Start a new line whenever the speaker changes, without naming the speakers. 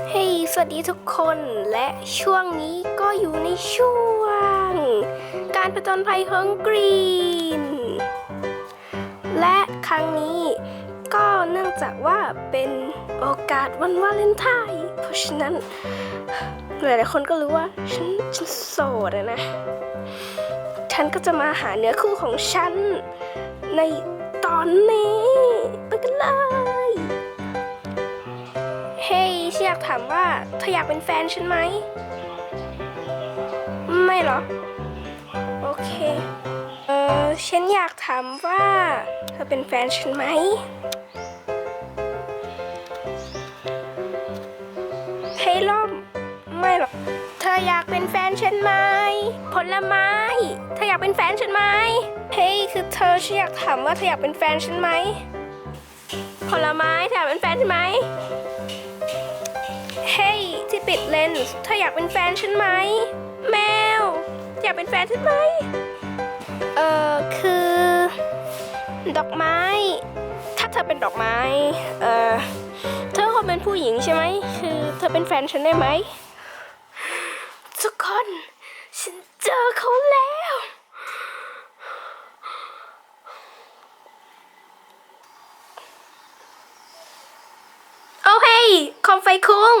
เฮ้ยสวัสดีทุกคนและช่วงนี้ก็อยู่ในช่วง การผจญภัยของกรีน และครั้งนี้ก็เนื่องจากว่าเป็นโอกาสวันวาเลนไทน์เพราะฉะนั้น หลายๆคนก็รู้ว่าฉันฉันโสดนะ ฉันก็จะมาหาเนื้อคู่ของฉันในตอนนี้ ไปกันเลย อยากถามว่าเธออยากเป็นแฟนฉันไหม ไม่หรอ โอเค เออฉันอยากถามว่าเธอเป็นแฟนฉันไหม เฮ้ยล่ม ไม่หรอก เธออยากเป็นแฟนฉันไหม ผลไม้ เธออยากเป็นแฟนฉันไหม เฮ้ยคือเธอฉันอยากถามว่าเธออยากเป็นแฟนฉันไหม ผลไม้เธออยากเป็นแฟนฉันไหม่ปิดเลนส์เธออยากเป็นแฟนฉันไหม แมว อยากเป็นแฟนฉันไหม เออคือ ดอกไม้ ถ้าเธอเป็นดอกไม้ เออเธอคงเป็นผู้หญิงใช่ไหม คือเธอเป็นแฟนฉันได้ไหม ทุกคน ฉันเจอเขาแล้ว โอ้เฮ้ยคอมไฟคุง